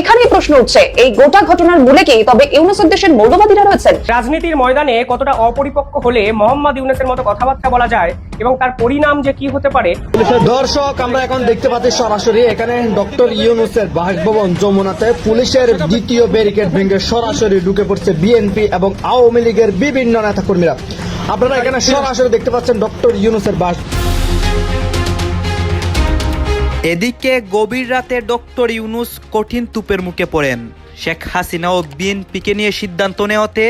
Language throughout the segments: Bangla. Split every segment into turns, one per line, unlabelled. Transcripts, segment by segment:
এখানেই প্রশ্ন উঠছে এই গোটা ঘটনার মূলে কি? তবে ইউনুসের দেশের মৌলবাদীরা রয়েছেন।
রাজনীতির ময়দানে কতটা অপরিপক্ক হলে মোহাম্মদ ইউনুসের মতো কথাবার্তা বলা যায় এবং তার পরিণাম যে কি হতে পারে?
দর্শক আমরা এখন দেখতে পাচ্ছি সরাসরি এখানে ডক্টর ইউনুসের বাসভবন যমুনাতে পুলিশের দ্বিতীয় ব্যারিকেড ভেঙে সরাসরি ঢুকে পড়ছে বিএনপি এবং আওয়ামী লীগের বিভিন্ন নেতাকর্মীরা। আপনারা এখানে সরাসরি দেখতে পাচ্ছেন ডক্টর ইউনুসের বাস
এদিকে গভীর রাতে ডক্টর ইউনুস কঠিন তুপের মুখে পড়েন। শেখ হাসিনা ও বিএনপিকে নিয়ে সিদ্ধান্ত নেওয়াতে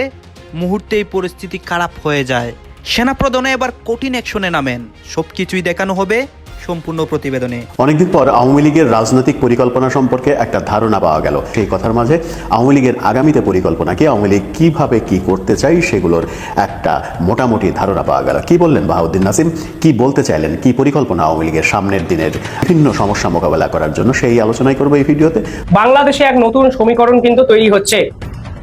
মুহূর্তেই পরিস্থিতি খারাপ হয়ে যায়। সেনাপ্রধানে এবার কঠিন অ্যাকশনে নামেন। সবকিছুই দেখানো হবে সম্পূর্ণ প্রতিবেদনে।
অনেকদিন পর আওয়ামী লীগের রাজনৈতিক পরিকল্পনা সম্পর্কে একটা ধারণা পাওয়া গেল। সেই কথার মাঝে আওয়ামী লীগের আগামীতে পরিকল্পনা কি আওয়ামী লীগ কীভাবে কি করতে চাই সেগুলোর একটা মোটামুটি ধারণা পাওয়া গেল। কি বললেন বাহাউদ্দিন নাসিম? কি বলতে চাইলেন? কি পরিকল্পনা আওয়ামী লীগের সামনের দিনের বিভিন্ন সমস্যা মোকাবেলা করার জন্য? সেই আলোচনাই করব এই ভিডিওতে।
বাংলাদেশে এক নতুন সমীকরণ কিন্তু তৈরি হচ্ছে।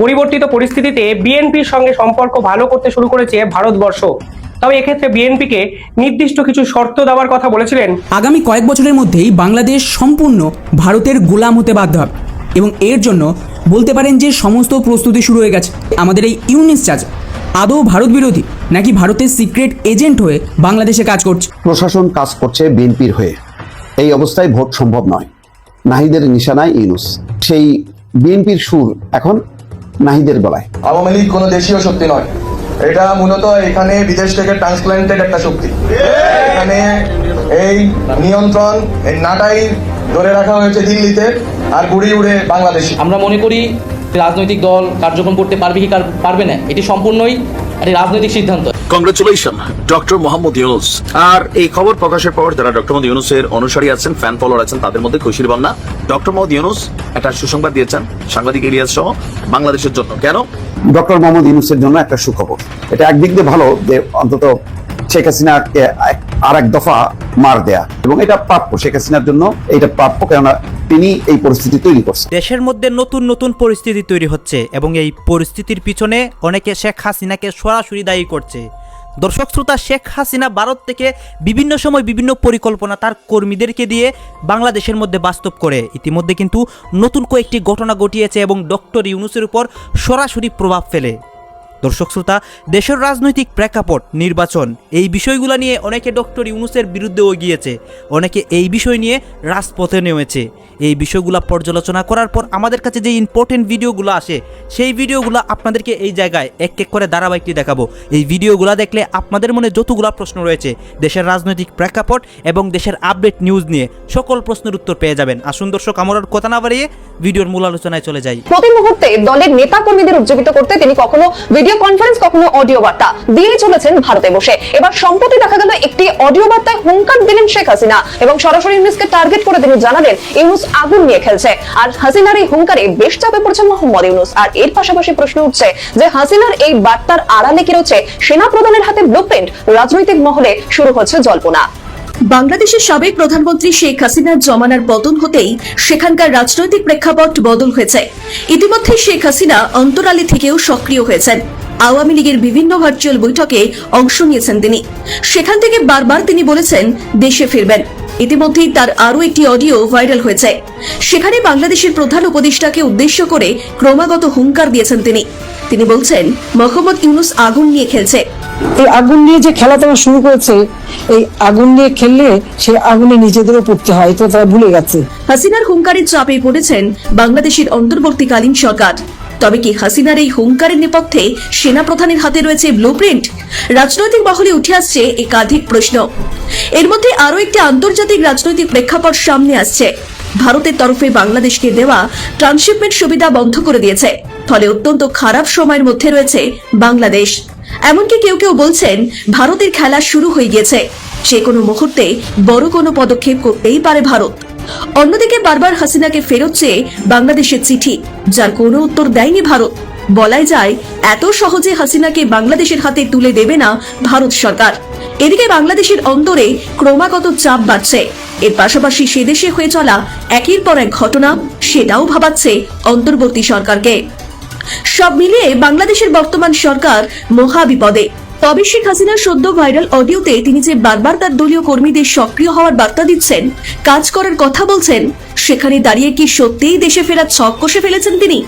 পরিবর্তিত পরিস্থিতিতে বিএনপির সঙ্গে সম্পর্ক ভালো করতে শুরু করেছে ভারতবর্ষ। তবে এক্ষেত্রে বিএনপিকে নির্দিষ্ট কিছু শর্ত দেওয়ার কথা বলেছিলেন।
আগামী কয়েক বছরের মধ্যেই বাংলাদেশ সম্পূর্ণ ভারতের গোলাম হতে বাধ্য হবে। এবং এর জন্য বলতে পারেন যে সমস্ত প্রস্তুতি শুরু হয়ে গেছে। আমাদের এই ইউনিস চার্জ আদৌ ভারত বিরোধী নাকি ভারতের সিক্রেট এজেন্ট হয়ে বাংলাদেশে কাজ করছে?
প্রশাসন কাজ করছে বিএনপির হয়ে। এই অবস্থায় ভোট সম্ভব নয়। নাহিদের নিশানায় ইউনুস। সেই বিএনপির সুর এখন নাহিদের গলায়।
আওয়ামী লীগ কোনো দেশীয় শক্তি নয়। এটা মূলত এখানে বিদেশ থেকে ট্রান্সপ্লান্টেড একটা শক্তি। এখানে এই নিয়ন্ত্রণ, এই নাটাই ধরে রাখা হয়েছে দিল্লিতে আর গুড়ি উড়ে বাংলাদেশে।
আমরা মনে করি রাজনৈতিক দল কার্যক্রম করতে পারবে কি পারবে না, এটি সম্পূর্ণই একটি রাজনৈতিক সিদ্ধান্ত।
কংগ্রেচুলেশন ডক্টর মোহাম্মদ ইউনুস আর এই খবর প্রকাশের পর যারা ডক্টর মোহাম্মদ ইউনুসের অনুসারী আছেন ফ্যান ফলোয়ার আছেন তাদের মধ্যে খুশির বন্যা ডক্টর মোহাম্মদ ইউনুস একটা সুসংবাদ দিয়েছেন সাংবাদিক ইলিয়াস সহ বাংলাদেশের জন্য। কেন?
ডক্টর মোহাম্মদ ইউনুসের জন্য একটা সুখবর। এটা একদিক দিয়ে ভালো যে অন্তত শেখ হাসিনাকে আর এক দফা মার দেয়া। এবং এটা প্রাপ্য শেখ হাসিনার জন্য এটা প্রাপ্য কেননা তিনি এই পরিস্থিতি তৈরি করছেন।
দেশের মধ্যে নতুন নতুন পরিস্থিতি তৈরি হচ্ছে এবং এই পরিস্থিতির পিছনে অনেকে শেখ হাসিনাকে সরাসরি দায়ী করছে। দর্শক শ্রোতা, শেখ হাসিনা ভারত থেকে বিভিন্ন সময় বিভিন্ন পরিকল্পনা তার কর্মীদেরকে দিয়ে বাংলাদেশের মধ্যে বাস্তব করে। ইতিমধ্যে কিন্তু নতুন কয়েকটি ঘটনা ঘটিয়েছে এবং ডক্টর ইউনুসের উপর সরাসরি প্রভাব ফেলে। দর্শক শ্রোতা, দেশের রাজনৈতিক প্রেক্ষাপট, নির্বাচন, এই বিষয়গুলো নিয়ে অনেকে ডক্টর ইউনুসের বিরুদ্ধেও গিয়েছে অনেকে এই বিষয় নিয়ে রাজপথে নেমেছে। এই বিষয়গুলো পর্যালোচনা করার পর আমাদের কাছে যে ইম্পর্টেন্ট ভিডিওগুলো আসে, সেই ভিডিওগুলো আপনাদেরকে এই জায়গায় এক এক করে ধারাবাহিকটি দেখাবো। এই ভিডিওগুলো দেখলে আপনাদের মনে যতগুলো প্রশ্ন রয়েছে, দেশের রাজনৈতিক প্রেক্ষাপট এবং দেশের আপডেট নিউজ নিয়ে সকল প্রশ্নের উত্তর পেয়ে যাবেন। আসুন দর্শক, আমার কথা না বাড়িয়ে ভিডিওর মূল আলোচনায় চলে যাই।
প্রতি মুহূর্তে দলের নেতা কর্মীদের উজ্জীবিত করতে তিনি কখনো ভিডিও কনফারেন্স কখনো অডিও বার্তা। দিয়ে চলেছেন ভারতে বসে। এবার সম্প্রতি দেখা গেল একটি অডিও বার্তায় হুঙ্কার দিলেন শেখ হাসিনা। এবং সরাসরি ইউনুসকে টার্গেট করে তিনি জানালেন, ইউনুস আগুন নিয়ে খেলছে। আর হাসিনার এই হুঙ্কারে বেশ চাপে পড়ছে মোহাম্মদ ইউনুস। আর এর পাশাপাশি প্রশ্ন উঠছে যে, হাসিনার এই বার্তার আড়ালে কি রয়েছে? সেনা প্রধানের হাতে ব্লুপ্রিন্ট রাজনৈতিক মহলে শুরু হচ্ছে জল্পনা।
বাংলাদেশের সাবেক প্রধানমন্ত্রী শেখ হাসিনার জমানার পতন হতেই সেখানকার রাজনৈতিক প্রেক্ষাপট বদল হয়েছে। ইতিমধ্যে শেখ হাসিনা অন্তরালী থেকেও সক্রিয় হয়েছেন। আওয়ামী লীগের বিভিন্ন ভার্চুয়াল বৈঠকে অংশ নিয়েছেন তিনি। সেখান থেকে বারবার তিনি বলেছেন দেশে ফিরবেন। ইতিমধ্যেই তার আরও একটি অডিও ভাইরাল হয়েছে। সেখানে বাংলাদেশের প্রধান উপদেষ্টাকে উদ্দেশ্য করে ক্রমাগত হুঙ্কার দিয়েছেন তিনি। তিনি বলছেন মোহাম্মদ ইউনুস আগুন নিয়ে খেলছে।
এই আগুন নিয়ে যে খেলা তারা শুরু করেছে এই আগুন নিয়ে খেললে সে আগুনে নিজেদেরও পড়তে হয় তো তারা ভুলে গেছে।
হাসিনার হুঙ্কারের চাপে পড়েছেন বাংলাদেশের অন্তর্বর্তীকালীন সরকার। তবে কি হাসিনার এই হুঙ্কারের নেপথ্যে সেনা প্রধানের হাতে রয়েছে ব্লুপ্রিন্ট রাজনৈতিক মহলে উঠে আসছে একাধিক প্রশ্ন। এর মধ্যে আরও একটি আন্তর্জাতিক রাজনৈতিক প্রেক্ষাপট সামনে আসছে। ভারতের তরফে বাংলাদেশকে দেওয়া ট্রান্সশিপমেন্ট সুবিধা বন্ধ করে দিয়েছে। ফলে অত্যন্ত খারাপ সময়ের মধ্যে রয়েছে বাংলাদেশ। এমনকি কেউ কেউ বলছেন, ভারতের খেলা শুরু হয়ে গিয়েছে। যে কোনো মুহূর্তে বড় কোনো পদক্ষেপ করতেই পারে ভারত। অন্যদিকে বারবার হাসিনাকে ফেরত চেয়ে বাংলাদেশের চিঠি, যার কোনো উত্তর দেয়নি ভারত। বলাই যায়, এত সহজে হাসিনাকে বাংলাদেশের হাতে তুলে দেবে না ভারত সরকার। এদিকে বাংলাদেশের অন্তরে ক্রমাগত চাপ বাড়ছে। এর পাশাপাশি সে দেশে হয়ে চলা একের পর এক ঘটনা সেটাও ভাবাচ্ছে অন্তর্বর্তী সরকারকে। সব মিলিয়ে বাংলাদেশের বর্তমান সরকার মহা বিপদে তবে শেখ হাসিনার সদ্য ভাইরাল অডিওতে তিনি যে বারবার তার দলীয় কর্মীদের সক্রিয় হওয়ার বার্তা দিচ্ছেন, কাজ করার কথা বলছেন, সেখানে দাঁড়িয়ে কি সত্যিই দেশে ফেরার ছক কষে ফেলেছেন তিনি?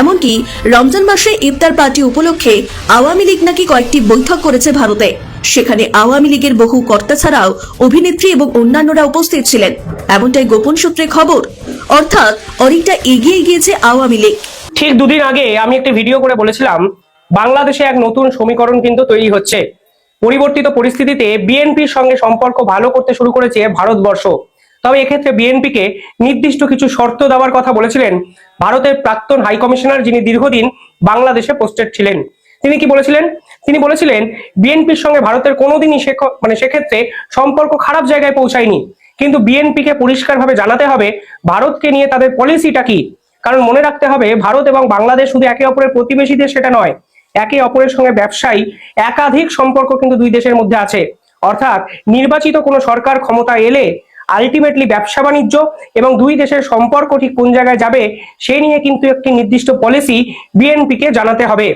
এমনকি রমজান মাসে ইফতার পার্টি উপলক্ষে আওয়ামী লীগ নাকি কয়েকটি বৈঠক করেছে ভারতে। সেখানে আওয়ামী লীগের বহু কর্তা ছাড়াও অভিনেত্রী এবং অন্যান্যরা উপস্থিত ছিলেন। এমনটাই গোপন সূত্রে খবর। অর্থাৎ অনেকটা এগিয়ে গিয়েছে আওয়ামী লীগ।
ঠিক দুদিন আগে আমি একটি ভিডিও করে বলেছিলাম বাংলাদেশে এক নতুন সমীকরণ কিন্তু তৈরি হচ্ছে। পরিবর্তিত পরিস্থিতিতে বিএনপির সঙ্গে সম্পর্ক ভালো করতে শুরু করেছে ভারতবর্ষ। তবে এক্ষেত্রে বিএনপিকে নির্দিষ্ট কিছু শর্ত দেওয়ার কথা বলেছিলেন ভারতের প্রাক্তন হাই কমিশনার যিনি দীর্ঘদিন বাংলাদেশে পোস্টেড ছিলেন। তিনি কি বলেছিলেন? তিনি বলেছিলেন, বিএনপির সঙ্গে ভারতের কোনোদিনই মানে সেক্ষেত্রে সম্পর্ক খারাপ জায়গায় পৌঁছায়নি। কিন্তু বিএনপিকে পরিষ্কারভাবে জানাতে হবে, ভারতকে নিয়ে তাদের পলিসিটা কি? কারণ মনে রাখতে হবে, ভারত এবং বাংলাদেশ শুধু একে অপরের প্রতিবেশী দেশ সেটা নয় একে অপরের সঙ্গে ব্যবসায়ী, একাধিক সম্পর্ক কিন্তু দুই দেশের মধ্যে আছে। অর্থাৎ নির্বাচিত কোনো সরকার ক্ষমতা এলে আলটিমেটলি ব্যবসা বাণিজ্য এবং দুই দেশের সম্পর্ক ঠিক কোন জায়গায় যাবে, সে নিয়ে কিন্তু একটি নির্দিষ্ট পলিসি বিএনপিকে জানাতে হবে।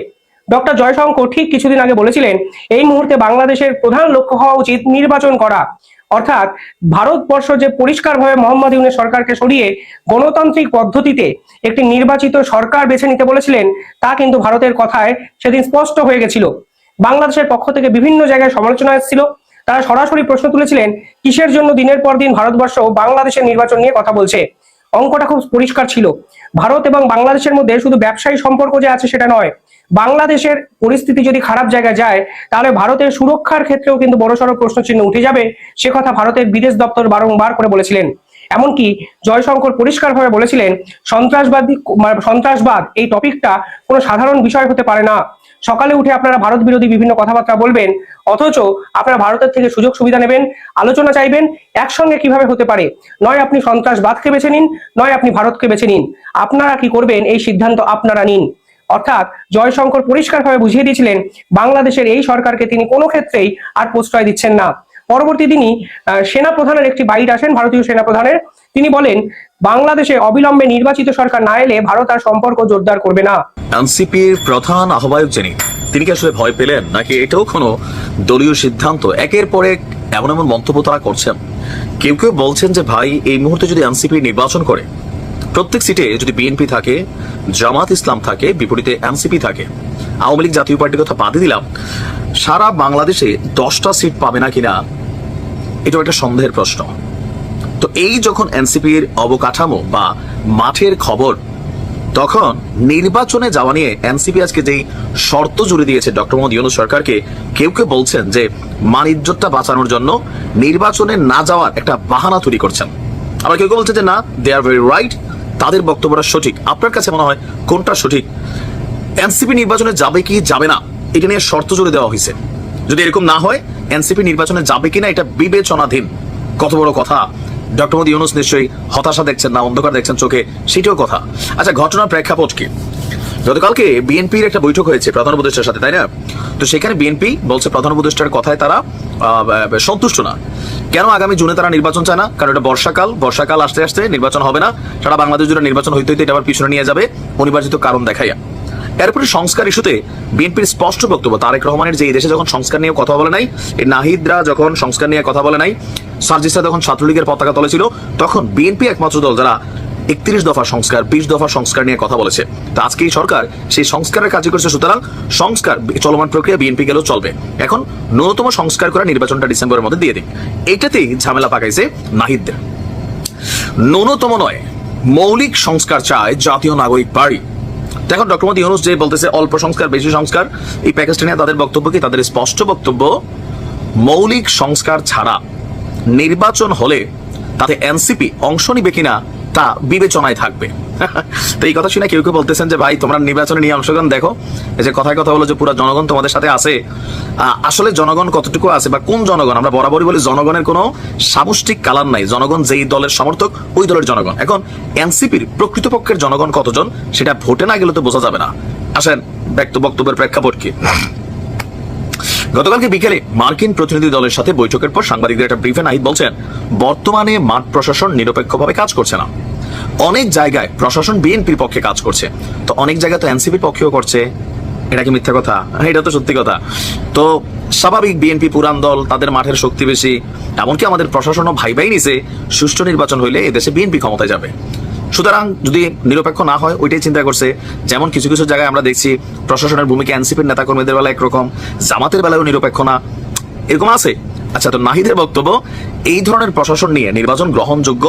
ডক্টর জয়শঙ্কর ঠিক কিছুদিন আগে বলেছিলেন, এই মুহূর্তে বাংলাদেশের প্রধান লক্ষ্য হওয়া উচিত নির্বাচন করা। অর্থাৎ ভারতবর্ষ যে পরিষ্কারভাবে মোহাম্মদ ইউনের সরকারকে সরিয়ে গণতান্ত্রিক পদ্ধতিতে একটি নির্বাচিত সরকার বেছে নিতে বলেছিলেন, তা কিন্তু ভারতের কথায় সেদিন স্পষ্ট হয়ে গেছিল। বাংলাদেশের পক্ষ থেকে বিভিন্ন জায়গায় সমালোচনা এসেছিল। তারা সরাসরি প্রশ্ন তুলেছিলেন, কিসের জন্য দিনের পর দিন ভারতবর্ষ বাংলাদেশের নির্বাচন নিয়ে কথা বলছে? অঙ্কটা খুব পরিষ্কার ছিল। ভারত এবং বাংলাদেশের মধ্যে শুধু ব্যবসায়ী সম্পর্ক যে আছে সেটা নয়, বাংলাদেশের পরিস্থিতি যদি খারাপ জায়গায় যায়, তাহলে ভারতের সুরক্ষার ক্ষেত্রেও কিন্তু বড়সড় প্রশ্নচিহ্ন উঠে যাবে, সে কথা ভারতের বিদেশ দপ্তর বারংবার করে বলেছিলেন। এমনকি জয়শঙ্কর পরিষ্কারভাবে বলেছিলেন, সন্ত্রাসবাদী মানে সন্ত্রাসবাদ এই টপিকটা কোনো সাধারণ বিষয় হতে পারে না। সকালে উঠে আপনারা ভারত বিরোধী বিভিন্ন কথাবার্তা বলবেন, অথচ আপনারা ভারতের থেকে সুযোগ সুবিধা নেবেন, আলোচনা চাইবেন, একসঙ্গে কীভাবে হতে পারে? নয় আপনি সন্ত্রাসবাদকে বেছে নিন, নয় আপনি ভারতকে বেছে নিন। আপনারা কি করবেন? এই সিদ্ধান্ত আপনারা নিন। অর্থাৎ জয়শঙ্কর পরিষ্কারভাবে বুঝিয়ে দিয়েছিলেন, বাংলাদেশের এই সরকারকে তিনি কোনো ক্ষেত্রেই আর প্রশ্রয় দিচ্ছেন না। পরবর্তী আহ, সেনা প্রধানের একটি বাইট আসেন ভারতীয় সেনা প্রধানের তিনি বলেন বাংলাদেশে অবিলম্বে নির্বাচিত সরকার না এলে ভারত আর সম্পর্ক জোরদার করবে না।
এনসিপির প্রধান আহ্বায়ক যিনি তিনি কি আসলে ভয় পেলেন? নাকি এটাও কোনো দলীয় সিদ্ধান্ত? একের পর এক এমন এমন মন্তব্য তারা করছেন। কেউ কেউ বলছেন যে ভাই এই মুহূর্তে যদি এনসিপি নির্বাচন করে প্রত্যেক সিটে যদি বিএনপি থাকে জামাত ইসলাম থাকে বিপরীতে এনসিপি থাকে আওয়ামী লীগ জাতীয় পার্টির কথা বাদে দিলাম সারা বাংলাদেশে দশটা সিট পাবে না কিনা এটাও একটা সন্দেহের প্রশ্ন। তো এই যখন এনসিপির অবকাঠামো বা মাঠের খবর, তখন নির্বাচনে যাওয়া নিয়ে এনসিপি আজকে যেই শর্ত জুড়ে দিয়েছে ডক্টর মোহাম্মদ ইউনুস সরকারকে, কেউ কেউ বলছেন যে মান বাঁচানোর জন্য নির্বাচনে না যাওয়ার একটা বাহানা তৈরি করছেন। আবার কেউ কেউ বলছে যে না দে আর ভেরি রাইট তাদের বক্তব্যটা সঠিক। আপনার কাছে মনে হয় কোনটা সঠিক? এনসিপি নির্বাচনে যাবে কি যাবে না, এটা নিয়ে শর্ত জুড়ে দেওয়া হয়েছে। যদি এরকম না হয় এনসিপি নির্বাচনে যাবে কিনা এটা বিবেচনাধীন। কত বড় কথা। ডক্টর মোদী ইউনুস নিশ্চয়ই হতাশা দেখছেন না, অন্ধকার দেখছেন চোখে, সেটাও কথা। আচ্ছা ঘটনার প্রেক্ষাপট কি? গতকালকে বিএনপির একটা বৈঠক হয়েছে প্রধান উপদেষ্টার সাথে, তাই না? তো সেখানে বিএনপি বলছে প্রধান উপদেষ্টার কথায় তারা সন্তুষ্ট না। কেন আগামী জুনে তারা নির্বাচন চায় না? কারণ এটা বর্ষাকাল বর্ষাকাল আসতে আসতে নির্বাচন হবে না। সারা বাংলাদেশ জুড়ে নির্বাচন হইতে হইতে এটা আবার পিছনে নিয়ে যাবে। অনিবার্জিত কারণ দেখাইয়া। এরপরে সংস্কার ইস্যুতে বিএনপির স্পষ্ট বক্তব্য, তারেক রহমানের যে এই দেশে যখন সংস্কার নিয়ে কথা বলে নাই এই নাহিদরা যখন সংস্কার নিয়ে কথা বলে নাই, সার্জিসা যখন ছাত্রলীগের পতাকা তলে ছিল, তখন বিএনপি একমাত্র দল যারা একত্রিশ দফা সংস্কার, বিশ দফা সংস্কার নিয়ে কথা বলেছে। তো আজকে এই সরকার সেই সংস্কারের কাজ করছে, সুতরাং সংস্কার চলমান প্রক্রিয়া বিএনপি গেলেও চলবে। এখন ন্যূনতম সংস্কার করা নির্বাচনটা ডিসেম্বরের মধ্যে দিয়ে দিন। এটাতেই ঝামেলা পাকাইছে নাহিদদের। ন্যূনতম নয়, মৌলিক সংস্কার চায় জাতীয় নাগরিক পার্টি। দেখুন ডক্টর মোদী ইউনুস যে বলতেছে, অল্প সংস্কার, বেশি সংস্কার, এই প্যাকেজটা নিয়ে তাদের বক্তব্য কি? তাদের স্পষ্ট বক্তব্য, মৌলিক সংস্কার ছাড়া নির্বাচন হলে তাতে এনসিপি অংশ নিবে কিনা তা বিবেচনায় থাকবে। তো এই কথা শুনে কেউ কেউ বলতেছেন যে, ভাই, তোমরা নির্বাচনে নিয়ে অংশগ্রহণ দেখো। এই যে কথায় কথা হলো যে, পুরো জনগণ তোমাদের সাথে আছে। আসলে জনগণ কতটুকু আছে বা কোন জনগণ? আমরা বরাবরই বলি জনগণের কোনো সামষ্টিক কালার নাই। জনগণ যেই দলের সমর্থক, ওই দলের জনগণ। এখন এনসিপির প্রকৃতপক্ষের জনগণ কতজন, সেটা ভোটে না গেলে তো বোঝা যাবে না। আসেন, ব্যক্ত বক্তব্যের প্রেক্ষাপট কি? গতকালকে বিকেলে মার্কিন প্রতিনিধি দলের সাথে বৈঠকের পর সাংবাদিকদের একটা ব্রিফে নাহিদ বলছেন, বর্তমানে মাঠ প্রশাসন নিরপেক্ষভাবে কাজ করছে না। অনেক জায়গায় প্রশাসন বিএনপির পক্ষে কাজ করছে। তো অনেক জায়গায় তো এনসিপির পক্ষেও করছে। এটা কি মিথ্যা কথা? এটা তো সত্যি কথা। তো স্বাভাবিক বিএনপি পুরান দল, তাদের মাঠের শক্তি বেশি। এমনকি আমাদের প্রশাসনও ভাই ভাই নিছে, সুষ্ঠু নির্বাচন হইলে এদেশে বিএনপি ক্ষমতায় যাবে। সুতরাং যদি নিরপেক্ষ না হয়, ওইটাই চিন্তা করছে। যেমন কিছু কিছু জায়গায় আমরা দেখছি, প্রশাসনের ভূমিকা এনসিপির নেতাকর্মীদের বেলা একরকম, জামাতের বেলায়ও নিরপেক্ষ না। এরকম আছে। আচ্ছা তো নাহিদের বক্তব্য, এই ধরনের প্রশাসন নিয়ে নির্বাচন গ্রহণযোগ্য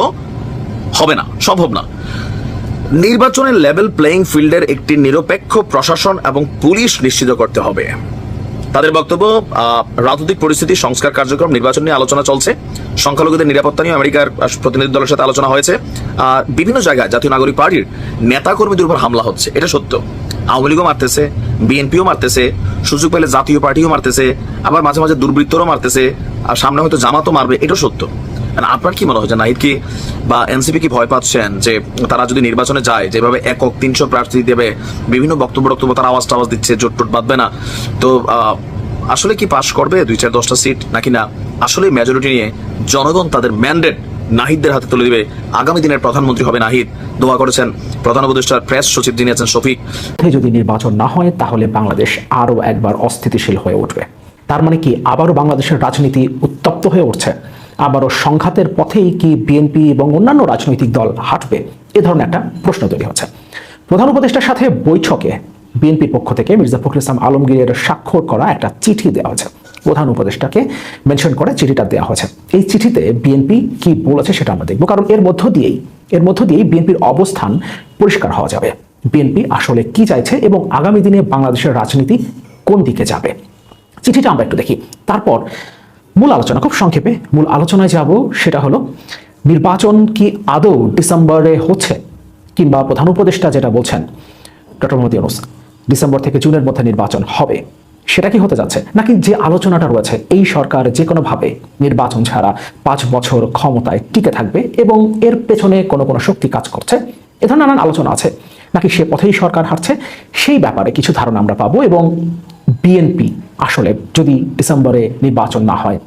হবে না, সম্ভব না। নির্বাচনের লেভেল প্লেইং ফিল্ডের একটি নিরপেক্ষ প্রশাসন এবং পুলিশ নিশ্চিত করতে হবে। তাদের বক্তব্য রাজনৈতিক পরিস্থিতি, সংস্কার কার্যক্রম, নির্বাচন নিয়ে আলোচনা চলছে। সংখ্যালঘুদের নিরাপত্তা নিয়ে আমেরিকার প্রতিনিধি দলের সাথে আলোচনা হয়েছে। আর বিভিন্ন জায়গায় জাতীয় নাগরিক পার্টির নেতাকর্মীদের উপর হামলা হচ্ছে, এটা সত্য। আওয়ামী লীগও মারতেছে, বিএনপিও মারতেছে, সুযোগ পেলে জাতীয় পার্টিও মারতেছে, আবার মাঝে মাঝে দুর্বৃত্তরও মারতেছে, আর সামনে হয়তো জামাতও মারবে, এটাও সত্য। আপনার কি মনে হয় যে নাহিদ কি বা এনসিপি কি ভয় পাচ্ছেন? যে তারা যদি নির্বাচনে যায়, যেভাবে একক তিনশো প্রার্থী দেবে, বিভিন্ন বক্তব্য বক্তব্য তারা আওয়াজ টাওয়াজ দিচ্ছে, জোট টোট বাঁধবে না। তো আসলে কি পাশ করবে দুই চার দশটা সিট নাকি না? আসলে মেজরিটি নিয়ে জনগণ তাদের ম্যান্ডেট নাহিদদের হাতে তুলে দিবে। আগামী দিনের প্রধানমন্ত্রী হবে নাহিদ। দোয়া করেছেন প্রধান উপদেষ্টার প্রেস সচিব যিনি আছেন শফিক।
যদি নির্বাচন না হয়, তাহলে বাংলাদেশ আরও একবার অস্থিতিশীল হয়ে উঠবে। তার মানে কি আবারও বাংলাদেশের রাজনীতি উত্তপ্ত হয়ে উঠছে? আবারও সংঘাতের পথেই কি বিএনপি এবং অন্যান্য রাজনৈতিক দল হাঁটবে? এ ধরনের একটা প্রশ্ন তৈরি হচ্ছে। প্রধান উপদেষ্টার সাথে বৈঠকে বিএনপির পক্ষ থেকে মির্জা ফখরুল ইসলাম আলমগীরের স্বাক্ষর করা একটা চিঠি দেওয়া হয়েছে। প্রধান উপদেষ্টাকে মেনশন করে চিঠিটা দেওয়া হয়েছে। এই চিঠিতে বিএনপি কি বলেছে সেটা আমরা দেখব, কারণ এর মধ্য দিয়েই, এর মধ্য দিয়েই বিএনপির অবস্থান পরিষ্কার হওয়া যাবে। বিএনপি আসলে কি চাইছে এবং আগামী দিনে বাংলাদেশের রাজনীতি কোন দিকে যাবে? চিঠিটা আমরা একটু দেখি। তারপর মূল আলোচনা, খুব সংক্ষেপে মূল আলোচনায় যাব, সেটা হলো, নির্বাচন কি আদৌ ডিসেম্বরে হচ্ছে? কিংবা প্রধান উপদেষ্টা যেটা বলছেন, ডক্টর মোহাম্মদ ইউনুস, ডিসেম্বর থেকে জুনের মধ্যে নির্বাচন হবে, সেটা কি হতে যাচ্ছে? নাকি যে আলোচনাটা রয়েছে, এই সরকার যে কোনোভাবে নির্বাচন ছাড়া পাঁচ বছর ক্ষমতায় টিকে থাকবে এবং এর পেছনে কোনো কোনো শক্তি কাজ করছে? এ ধরনের নানান আলোচনা আছে। নাকি সে পথেই সরকার হাঁটছে, সেই ব্যাপারে কিছু ধারণা আমরা পাবো এবং বিএনপি আসলে যদি ডিসেম্বরে নির্বাচন না হয়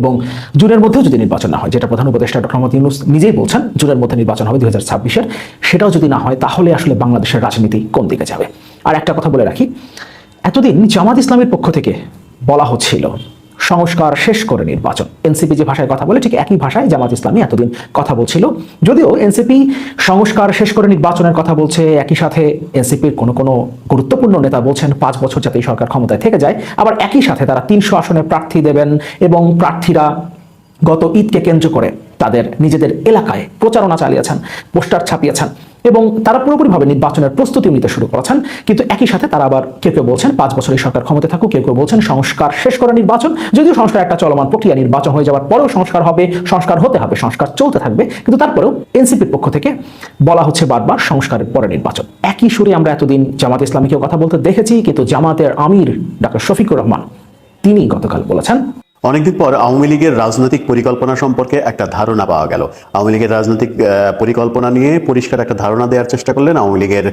এবং জুনের মধ্যেও যদি নির্বাচন না হয়, যেটা প্রধান উপদেষ্টা ডক্টর মোহাম্মদ ইউনুস নিজেই বলছেন, জুনের মধ্যে নির্বাচন হবে দুই হাজার ছাব্বিশের, সেটাও যদি না হয় তাহলে আসলে বাংলাদেশের রাজনীতি কোন দিকে যাবে? আর একটা কথা বলে রাখি, এতদিন জামাত ইসলামের পক্ষ থেকে বলা হচ্ছিল সংস্কার শেষ করে নির্বাচন। এনসিপি যে ভাষায় কথা বলে, ঠিক একই ভাষায় জামাত ইসলামী এতদিন কথা বলছিল। যদিও এনসিপি সংস্কার শেষ করে নির্বাচনের কথা বলছে, একই সাথে এনসিপির কোনো কোনো গুরুত্বপূর্ণ নেতা বলছেন, পাঁচ বছর যাতে সরকার ক্ষমতায় থেকে যায়। আবার একই সাথে তারা তিনশো আসনে প্রার্থী দেবেন এবং প্রার্থীরা গত ঈদকে কেন্দ্র করে তাদের নিজেদের এলাকায় প্রচারণা চালিয়েছেন, পোস্টার ছাপিয়েছেন। এবং তারা পুরোপুরিভাবে নির্বাচনের প্রস্তুতি নিতে শুরু করেছেন। কিন্তু একই সাথে তারা আবার কেউ কেউ বলছেন, পাঁচ বছরের সরকার ক্ষমতা থাকুক, কেউ কেউ বলছেন সংস্কার শেষ করা নির্বাচন। যদিও সংস্কার একটা চলমান প্রক্রিয়া, নির্বাচন হয়ে যাওয়ার পরেও সংস্কার হবে, সংস্কার হতে হবে, সংস্কার চলতে থাকবে। কিন্তু তারপরেও এনসিপির পক্ষ থেকে বলা হচ্ছে বারবার সংস্কারের পরে নির্বাচন। একই সুরে আমরা এতদিন জামাত ইসলামীকেও কথা বলতে দেখেছি, কিন্তু জামাতের আমির ডাক্তার শফিকুর রহমান তিনি গতকাল বলেছেন
অনেকদিন পর আওয়ামী লীগের রাজনৈতিক পরিকল্পনা সম্পর্কে একটা ধারণা পাওয়া গেল। আওয়ামী লীগের রাজনৈতিক পরিকল্পনা নিয়ে পরিষ্কার একটা ধারণা দেওয়ার চেষ্টা করলেন আওয়ামী লীগের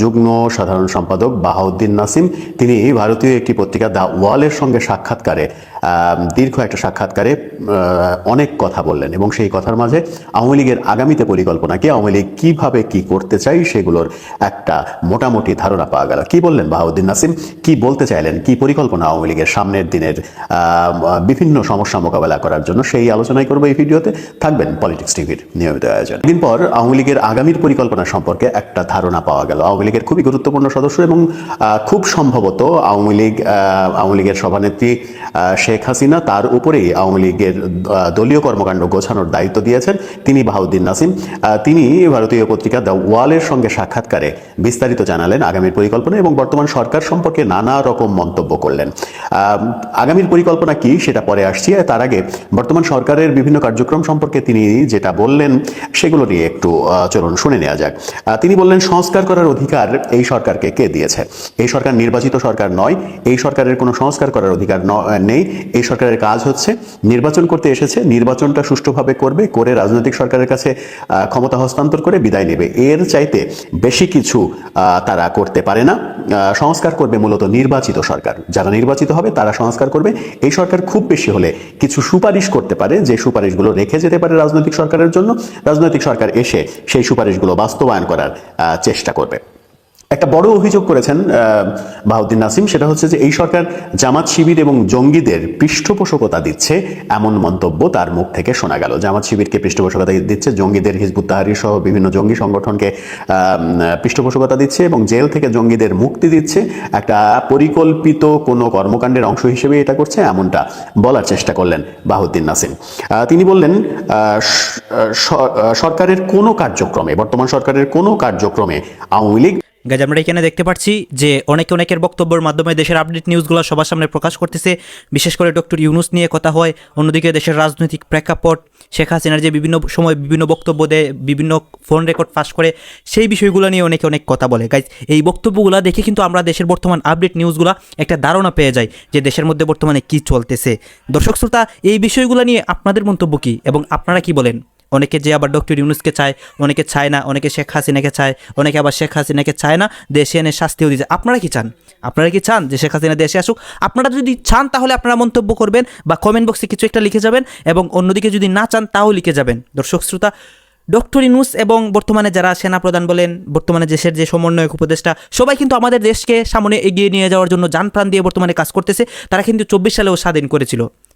যুগ্ম সাধারণ সম্পাদক বাহাউদ্দিন নাসিম। তিনি ভারতীয় একটি পত্রিকা দ্য ওয়ালের সঙ্গে সাক্ষাৎকারে দীর্ঘ একটা সাক্ষাৎকারে অনেক কথা বললেন এবং সেই কথার মাঝে আওয়ামী লীগের আগামীতে পরিকল্পনা কি আওয়ামী লীগ কীভাবে কী করতে চাই সেগুলোর একটা মোটামুটি ধারণা পাওয়া গেল। কি বললেন বাহাউদ্দিন নাসিম? কি বলতে চাইলেন? কি পরিকল্পনা আওয়ামী লীগের সামনের দিনের বিভিন্ন সমস্যা মোকাবেলা করার জন্য সেই আলোচনাই করব এই ভিডিওতে। থাকবেন পলিটিক্স টিভির নিয়মিত আয়োজন। দিন পর আওয়ামী লীগের আগামীর পরিকল্পনা সম্পর্কে একটা ধারণা পাওয়া গেল। আওয়ামী লীগের খুবই গুরুত্বপূর্ণ সদস্য এবং খুব সম্ভবত আওয়ামী লীগ আওয়ামী লীগের সভানেত্রী শেখ হাসিনা তার উপরেই আওয়ামী লীগের দলীয় কর্মকাণ্ড গোছানোর দায়িত্ব দিয়েছেন তিনি বাহাউদ্দিন নাসিম। তিনি ভারতীয় পত্রিকা দ্য ওয়ালের সঙ্গে সাক্ষাৎকারে বিস্তারিত জানালেন আগামীর পরিকল্পনা এবং বর্তমান সরকার সম্পর্কে নানা রকম মন্তব্য করলেন। আগামীর পরিকল্পনা কি সেটা পরে আসছি। তার আগে বর্তমান সরকারের বিভিন্ন কার্যক্রম সম্পর্কে তিনি যেটা বললেন সেগুলো নিয়ে একটু চলুন শুনে নেওয়া যাক। তিনি বললেন, সংস্কার করার অধিকার এই সরকারকে কে দিয়েছে? এই সরকার নির্বাচিত সরকার নয়, এই সরকারের কোনো সংস্কার করার অধিকার নেই, এই সরকারের কাজ হচ্ছে নির্বাচন করতে এসেছে, নির্বাচনটা সুষ্ঠুভাবে করবে, করে রাজনৈতিক সরকারের কাছে ক্ষমতা হস্তান্তর করে বিদায় নেবে। এর চাইতে বেশি কিছু তারা করতে পারে না। সংস্কার করবে মূলত নির্বাচিত সরকার। যারা নির্বাচিত হবে তারা সংস্কার করবে। এই সরকার খুব বেশি হলে কিছু সুপারিশ করতে পারে, যে সুপারিশগুলো রেখে যেতে পারে রাজনৈতিক সরকারের জন্য। রাজনৈতিক সরকার এসে সেই সুপারিশগুলো বাস্তবায়ন করার চেষ্টা করবে। একটা বড় অভিযোগ করেছেন আহ, বাহাউদ্দিন নাসিম সেটা হচ্ছে যে এই সরকার জামাত শিবির এবং জঙ্গিদের পৃষ্ঠপোষকতা দিচ্ছে এমন মন্তব্য তার মুখ থেকে শোনা গেল। জামাত শিবিরকে পৃষ্ঠপোষকতা দিচ্ছে জঙ্গিদের হিজবুত সহ বিভিন্ন জঙ্গি সংগঠনকে পৃষ্ঠপোষকতা দিচ্ছে এবং জেল থেকে জঙ্গিদের মুক্তি দিচ্ছে। একটা পরিকল্পিত কোনো কর্মকাণ্ডের অংশ হিসেবে এটা করছে এমনটা বলার চেষ্টা করলেন বাহাউদ্দিন নাসিম। তিনি বললেন সরকারের কোনো কার্যক্রমে বর্তমান সরকারের কোনো কার্যক্রমে আওয়ামী লীগ
গাইজ, আমরা এখানে দেখতে পাচ্ছি যে অনেকে অনেকের বক্তব্যের মাধ্যমে দেশের আপডেট নিউজগুলো সবার সামনে প্রকাশ করতেছে। বিশেষ করে ডক্টর ইউনুস নিয়ে কথা হয়, অন্যদিকে দেশের রাজনৈতিক প্রেক্ষাপট, শেখ হাসিনার যে বিভিন্ন সময় বিভিন্ন বক্তব্য দেয়, বিভিন্ন ফোন রেকর্ড ফাঁস করে, সেই বিষয়গুলো নিয়ে অনেকে অনেক কথা বলে। গাইজ, এই বক্তব্যগুলো দেখে কিন্তু আমরা দেশের বর্তমান আপডেট নিউজগুলো একটা ধারণা পেয়ে যাই যে দেশের মধ্যে বর্তমানে কি চলতেছে। দর্শক শ্রোতা, এই বিষয়গুলো নিয়ে আপনাদের মন্তব্য কী এবং আপনারা কি বলেন? অনেকে যে আবার ডক্টর ইউনুসকে চায়, অনেকে চায় না, অনেকে শেখ হাসিনাকে চায়, অনেকে আবার শেখ হাসিনাকে চায় না, দেশে এনে শাস্তিও দিচ্ছে আপনারা কি চান? আপনারা কি চান যে শেখ হাসিনা দেশে আসুক? আপনারা যদি চান তাহলে আপনারা মন্তব্য করবেন বা কমেন্ট বক্সে কিছু একটা লিখে যাবেন এবং অন্যদিকে যদি না চান তাও লিখে যাবেন। দর্শক শ্রোতা, ডক্টর ইনুস এবং বর্তমানে যারা সেনা সেনাপ্রধান বলেন, বর্তমানে দেশের যে সমন্বয়ক উপদেষ্টা, সবাই কিন্তু আমাদের দেশকে সামনে এগিয়ে নিয়ে যাওয়ার জন্য যান প্রাণ দিয়ে বর্তমানে কাজ করতেছে। তারা কিন্তু চব্বিশ সালেও স্বাধীন করেছিল।